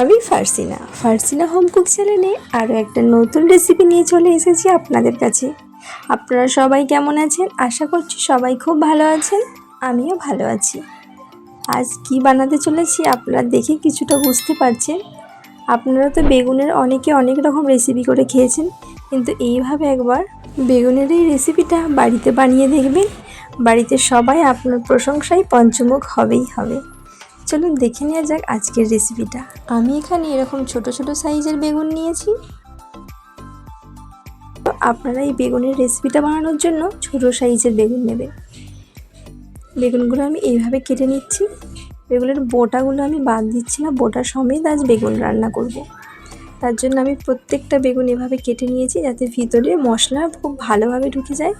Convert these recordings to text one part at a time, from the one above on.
আমি ফার্সিনা। ফার্সিনা home cook চ্যানেলে আরও একটা নতুন রেসিপি নিয়ে চলে এসেছি আপনাদের কাছে। আপনারা সবাই কেমন আছেন? আশা করছি সবাই খুব ভালো আছেন, আমিও ভালো আছি। আজ কি বানাতে চলেছি আপনারা দেখে কিছুটা বুঝতে পারছেন। আপনারা তো বেগুনের অনেকে অনেক রকম রেসিপি করে খেয়েছেন, কিন্তু এইভাবে একবার বেগুনের এই রেসিপিটা বাড়িতে বানিয়ে দেখবেন। বাড়িতে সবাই আপনার প্রশংসায় পঞ্চমুখ হবেই হবে। চলুন দেখে নেওয়া যাক আজকের রেসিপিটা আমি এখানে এরকম ছোট ছোট সাইজের বেগুন নিয়েছি। আপনারা এই বেগুনের রেসিপিটা বানানোর জন্য ছোট সাইজের বেগুন নেবেন। বেগুনগুলো আমি এইভাবে কেটে নিচ্ছি। বেগুনের বোটাগুলো আমি বাদ দিচ্ছি না, বোটা সমেত আজ বেগুন রান্না করব। তার জন্য আমি প্রত্যেকটা বেগুন এভাবে কেটে নিয়েছি যাতে ভিতরে মশলা খুব ভালোভাবে ঢুকে যায়।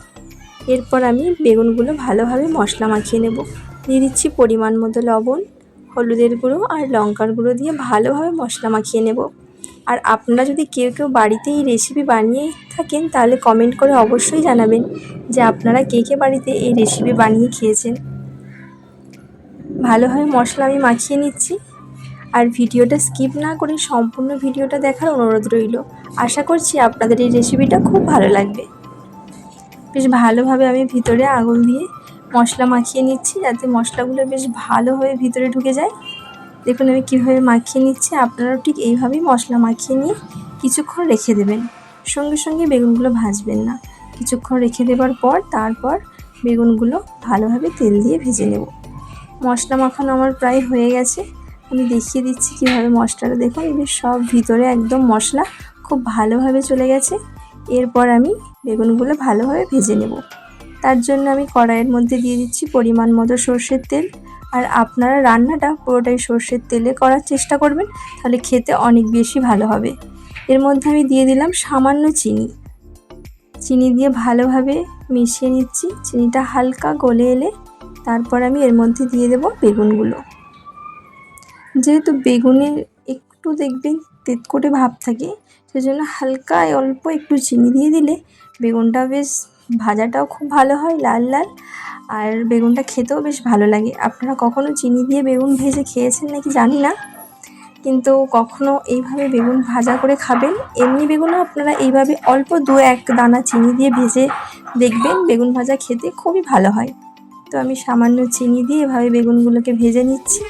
এরপর আমি বেগুনগুলো ভালোভাবে মশলা মাখিয়ে নেব। দিয়ে দিচ্ছি পরিমাণ মতো লবণ। হলুদের গুঁড়ো আর লঙ্কার গুঁড়ো দিয়ে ভালোভাবে মশলা মাখিয়ে নেব। আর আপনারা যদি কেউ কেউ বাড়িতে এই রেসিপি বানিয়ে থাকেন, তাহলে কমেন্ট করে অবশ্যই জানাবেন যে আপনারা কে কে বাড়িতে এই রেসিপি বানিয়ে খেয়েছেন। ভালোভাবে মশলা আমি মাখিয়ে নিচ্ছি। আর ভিডিওটা স্কিপ না করে সম্পূর্ণ ভিডিওটা দেখার অনুরোধ রইল। আশা করছি আপনাদের এই রেসিপিটা খুব ভালো লাগবে। বেশ ভালোভাবে আমি ভিতরে আগুন দিয়ে মশলা মাখিয়ে নিচ্ছি যাতে মশলাগুলো বেশ ভালোভাবে ভিতরে ঢুকে যায়। দেখুন আমি কীভাবে মাখিয়ে নিচ্ছি। আপনারাও ঠিক এইভাবেই মশলা মাখিয়ে নিয়ে কিছুক্ষণ রেখে দেবেন। সঙ্গে সঙ্গে বেগুনগুলো ভাজবেন না। কিছুক্ষণ রেখে দেবার পর তারপর বেগুনগুলো ভালোভাবে তেল দিয়ে ভেজে নেব। মশলা মাখানো আমার প্রায় হয়ে গেছে। আমি দেখিয়ে দিচ্ছি কীভাবে মশলাটা। দেখুন বেশ সব ভিতরে একদম মশলা খুব ভালোভাবে চলে গেছে। এরপর আমি বেগুনগুলো ভালোভাবে ভেজে নেব। তার জন্য আমি কড়াইয়ের মধ্যে দিয়ে দিচ্ছি পরিমাণ মতো সর্ষের তেল। আর আপনারা রান্নাটা পুরোটাই সর্ষের তেলে করার চেষ্টা করবেন, তাহলে খেতে অনেক বেশি ভালো হবে। এর মধ্যে আমি দিয়ে দিলাম সামান্য চিনি। চিনি দিয়ে ভালোভাবে মিশিয়ে নিচ্ছি। চিনিটা হালকা গলে এলে তারপর আমি এর মধ্যে দিয়ে দেব বেগুনগুলো। যেহেতু বেগুনের একটু দেখবেন তেতকোটে ভাব থাকে, সেজন্য হালকা অল্প একটু চিনি দিয়ে দিলে বেগুনটা বেশ ভাজাটাও খুব ভালো হয়, লাল লাল। আর বেগুনটা খেতেও বেশ ভালো লাগে। আপনারা কখনো চিনি দিয়ে বেগুন ভেজে খেয়েছেন নাকি জানি না। কিন্তু কখনো এইভাবে বেগুন ভাজা করে খাবেন। এমনি বেগুনও আপনারা এইভাবে অল্প দু এক দানা চিনি দিয়ে ভেজে দেখবেন বেগুন ভাজা খেতে খুবই ভালো হয়। তো আমি সামান্য চিনি দিয়ে এভাবে বেগুনগুলোকে ভেজে নিচ্ছি।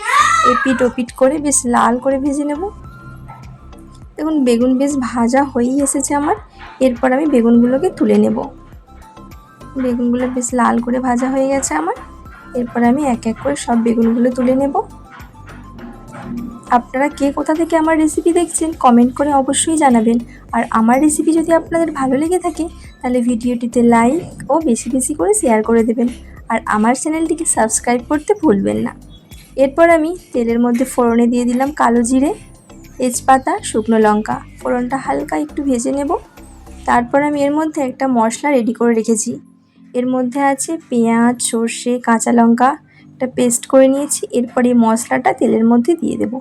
এপিট ওপিট করে বেশ লাল করে ভেজে নেব। দেখুন, বেগুন বেশ ভাজা হয়েই এসেছে আমার। এরপর আমি বেগুনগুলোকে তুলে নেব। বেগুনগুলো বেশ লাল করে ভাজা হয়ে গেছে আমার। এরপর আমি এক এক করে সব বেগুনগুলো তুলে নেব। আপনারা কে কোথা থেকে আমার রেসিপি দেখছেন কমেন্ট করে অবশ্যই জানাবেন। আর আমার রেসিপি যদি আপনাদের ভালো লেগে থাকে, তাহলে ভিডিওটিতে লাইক ও বেশি বেশি করে শেয়ার করে দেবেন। আর আমার চ্যানেলটিকে সাবস্ক্রাইব করতে ভুলবেন না। এরপর আমি তেলের মধ্যে ফোড়নে দিয়ে দিলাম কালো জিরে, তেজপাতা, শুকনো লঙ্কা। ফোড়নটা হালকা একটু ভেজে নেব। তারপর আমি এর মধ্যে একটা মশলা রেডি করে রেখেছি। এর মধ্যে আছে পেঁয়াজ, সর্ষে, কাঁচা লঙ্কা। একটা পেস্ট করে নিয়েছি, এরপরে এই মশলাটা তেলের মধ্যে দিয়ে দেব।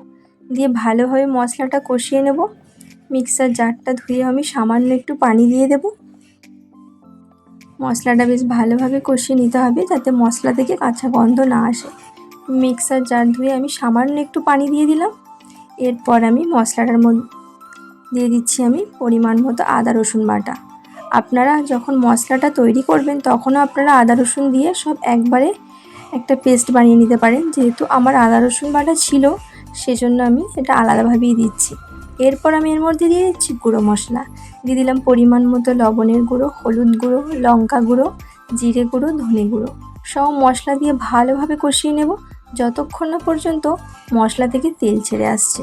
দিয়ে ভালোভাবে মশলাটা কষিয়ে নেব। মিক্সার জারটা ধুয়ে আমি সামান্য একটু পানি দিয়ে দেব। মশলাটা বেশ ভালোভাবে কষিয়ে নিতে হবে যাতে মশলা থেকে কাঁচা গন্ধ না আসে। মিক্সার জার ধুয়ে আমি সামান্য একটু পানি দিয়ে দিলাম। এরপর আমি মশলাটার মধ্যে দিয়ে দিচ্ছি আমি পরিমাণ মতো আদা রসুন বাটা। আপনারা যখন মশলাটা তৈরি করবেন, তখনও আপনারা আদা রসুন দিয়ে সব একবারে একটা পেস্ট বানিয়ে নিতে পারেন। যেহেতু আমার আদা রসুন বাটা ছিল, সেজন্য আমি এটা আলাদাভাবেই দিচ্ছি। এরপর আমি এর মধ্যে দিয়ে দিচ্ছি গুঁড়ো মশলা। দিয়ে দিলাম পরিমাণ মতো লবণের গুঁড়ো, হলুদ গুঁড়ো, লঙ্কা গুঁড়ো, জিরে গুঁড়ো, ধনে গুঁড়ো। সব মশলা দিয়ে ভালোভাবে কষিয়ে নেব। যতক্ষণ না পর্যন্ত মশলা থেকে তেল ছেড়ে আসছে।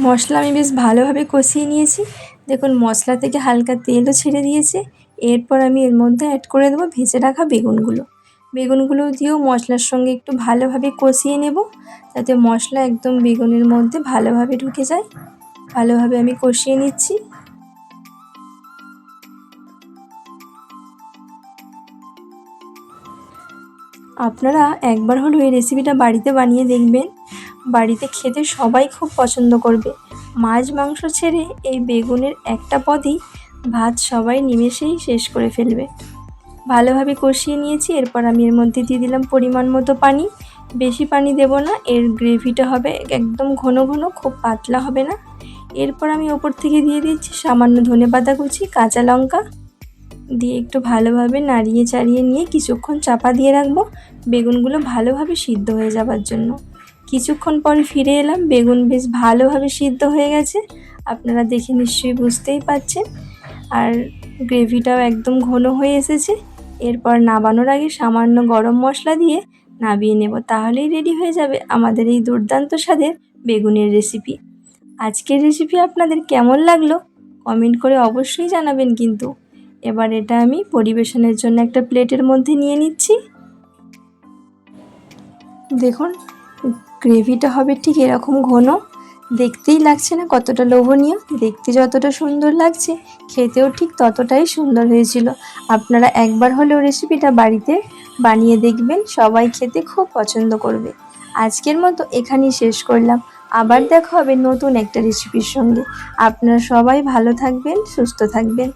মশলা আমি বেশ ভালোভাবে কষিয়ে নিয়েছি। দেখুন, মশলা থেকে হালকা তেলও ছেড়ে দিয়েছে। এরপর আমি এর মধ্যে অ্যাড করে দেবো ভেজে রাখা বেগুনগুলো। বেগুনগুলো দিয়েও মশলার সঙ্গে একটু ভালোভাবে কষিয়ে নেব, যাতে মশলা একদম বেগুনের মধ্যে ভালোভাবে ঢুকে যায়। ভালোভাবে আমি কষিয়ে নিচ্ছি। আপনারা একবার হলো এই রেসিপিটা বাড়িতে বানিয়ে দেখবেন। বাড়িতে খেতে সবাই খুব পছন্দ করবে। মাছ, মাংস ছেড়ে এই বেগুনের একটা পদই ভাত সবাই নিমেষেই শেষ করে ফেলবে। ভালোভাবে কষিয়ে নিয়েছি, এরপর আমি এর মধ্যে দিয়ে দিলাম পরিমাণ মতো পানি। বেশি পানি দেব না, এর গ্রেভিটা হবে একদম ঘন ঘন, খুব পাতলা হবে না। এরপর আমি ওপর থেকে দিয়ে দিচ্ছি সামান্য ধনে পাতা কুচি, কাঁচা লঙ্কা। দিয়ে একটু ভালোভাবে নাড়িয়ে চাড়িয়ে নিয়ে কিছুক্ষণ চাপা দিয়ে রাখব। বেগুনগুলো ভালোভাবে সিদ্ধ হয়ে যাবার জন্য। কিছুক্ষণ পরে ফিরে এলাম। বেগুন বেশ ভালোভাবে সিদ্ধ হয়ে গেছে। আপনারা দেখে নিশ্চয়ই বুঝতেই পাচ্ছেন আর গ্রেভিটাও একদম ঘন হয়ে এসেছে। এরপর নাবানোর আগে সামান্য গরম মশলা দিয়ে নাবিয়ে নেব। তাহলেই রেডি হয়ে যাবে আমাদের এই দুর্দান্ত স্বাদের বেগুনের রেসিপি আজকের রেসিপি আপনাদের কেমন লাগল? কমেন্ট করে অবশ্যই জানাবেন কিন্তু। এবার এটা আমি পরিবেশনের জন্য একটা প্লেটের মধ্যে নিয়ে নিচ্ছি। দেখুন গ্রেভিটা হবে ঠিক এরকম ঘন। দেখতেই লাগছে না কতটা লোভনীয়, দেখতে যতটা সুন্দর লাগছে, খেতেও ঠিক ততটাই সুন্দর হয়েছিল। আপনারা একবার হলেও রেসিপিটা বাড়িতে বানিয়ে দেখবেন, সবাই খেতে খুব পছন্দ করবে। আজকের মতো এখানেই শেষ করলাম। আবার দেখা হবে নতুন একটা রেসিপির সঙ্গে। আপনারা সবাই ভালো থাকবেন, সুস্থ থাকবেন।